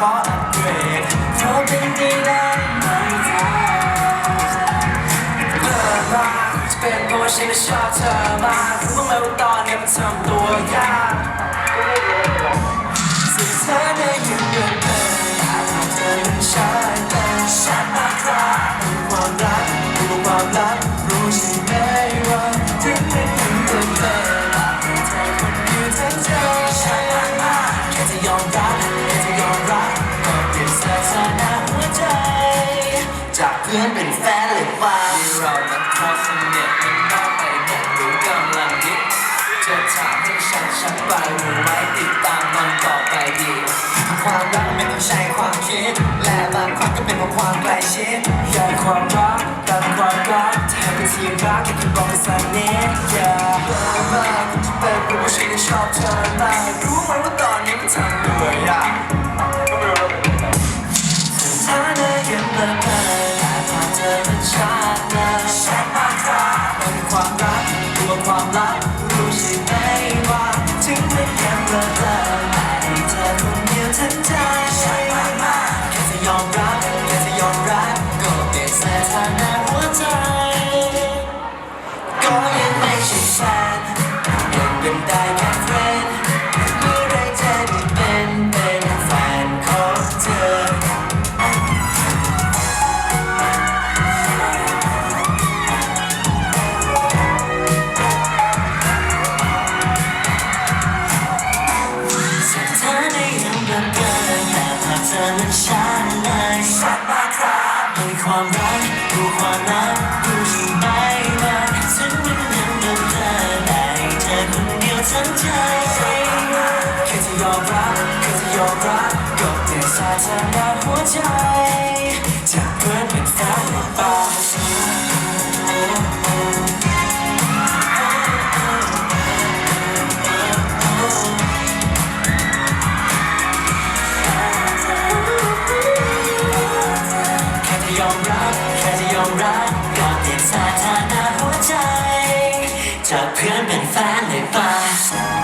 ขออัปเกรดเธอเป็นดีได้ไหมเธอเลิกมากจะเป็นเพราะว่าฉันไม่ชอบเธอมากรู้ไหมว่าตอนนี้มันทำตัวยากสิ่งเธอได้ยินเดินเดินอาจทำเธอเป็นชายแต่ฉันมาคราเป็นความรักรู้ความลับรู้ใช่ไหม พื่อนเป็นแฟนเลยว่าที่เรานั้นพอสนิทมันมากไปเนี่ยหรือกำลังดิจะถามให้ฉันฉันไปหรือไม่ติดตามมันต่อไปดี ความรักไม่ต้องใช้ความคิด และบางครั้งก็เป็นเพราะความใกล้ชิดอยากความรักการความรักแทนเป็นที่รักแค่คุณบอกเป็นสนิทอย่าเลิกมากจะเป็นเพราะว่าฉันชอบเธอมากรู้ไหมว่าตอนนี้มันทำด้วยย ความลับรู้ใความรักรู้ความลับรู้ใช่ไหมาฉันมันยังเบลอเธอได้เธอคนเดียวทั้งใจแค่จะยอมรับแค่จะยอมรับก็เปลี่ยนสถานะหัวใจจากเพื่อนเป็นแฟนหรือเปล่า ยอมรับแค่จะยอมรับก็เปลี่ยนสถานะหัวใจจากเพื่อนเป็นแฟนเลยปะ